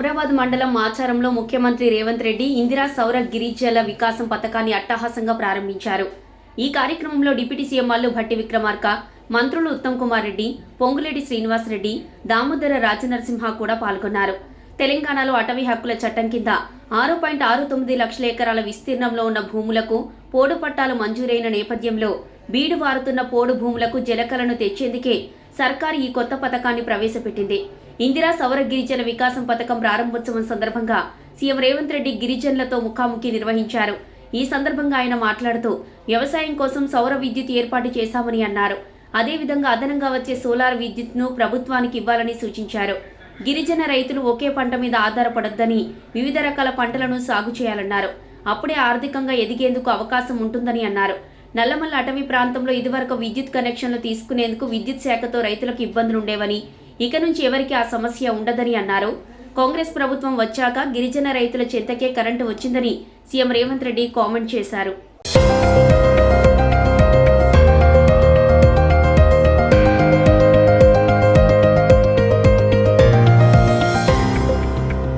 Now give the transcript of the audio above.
అమరాబాద్ మండలం ఆచారంలో ముఖ్యమంత్రి రేవంత్ రెడ్డి ఇందిరా సౌర గిరిజల వికాసం పథకాన్ని అట్టహాసంగా ప్రారంభించారు. ఈ కార్యక్రమంలో డిప్యూటీ సీఎం భట్టి విక్రమార్క మంత్రులు ఉత్తమ్ కుమార్ రెడ్డి పొంగులేటి శ్రీనివాసరెడ్డి దామోదర రాజనరసింహ కూడా పాల్గొన్నారు. తెలంగాణలో అటవీ హక్కుల చట్టం కింద ఆరు పాయింట్ ఆరు తొమ్మిది లక్షల ఎకరాల విస్తీర్ణంలో ఉన్న భూములకు పోడు పట్టాలు మంజూరైన నేపథ్యంలో బీడు వారుతున్న పోడు భూములకు జలకలను తెచ్చేందుకే సర్కార్ ఈ కొత్త పథకాన్ని ప్రవేశపెట్టింది. ఇందిరా సౌర గిరిజన వికాసం పథకం ప్రారంభోత్సవం సందర్భంగా సీఎం రేవంత్ రెడ్డి గిరిజనులతో ముఖాముఖి నిర్వహించారు. ఈ సందర్భంగా ఆయన మాట్లాడుతూ వ్యవసాయం కోసం సౌర విద్యుత్ ఏర్పాటు చేశామని అన్నారు. అదేవిధంగా అదనంగా వచ్చే సోలార్ విద్యుత్ను ప్రభుత్వానికి ఇవ్వాలని సూచించారు. గిరిజన రైతులు ఒకే పంట మీద ఆధారపడొద్దని వివిధ రకాల పంటలను సాగు చేయాలన్నారు. అప్పుడే ఆర్థికంగా ఎదిగేందుకు అవకాశం ఉంటుందని అన్నారు. నల్లమల్ల అటవీ ప్రాంతంలో ఇదివరకు విద్యుత్ కనెక్షన్లు తీసుకునేందుకు విద్యుత్ శాఖతో రైతులకు ఇబ్బందులుండేవని ఇక నుంచి ఎవరికి ఆ సమస్య ఉండదని అన్నారు. కాంగ్రెస్ ప్రభుత్వం వచ్చాక గిరిజన రైతుల చెంతకే కరెంటు వచ్చిందని సీఎం రేవంత్ రెడ్డి కామెంట్ చేశారు.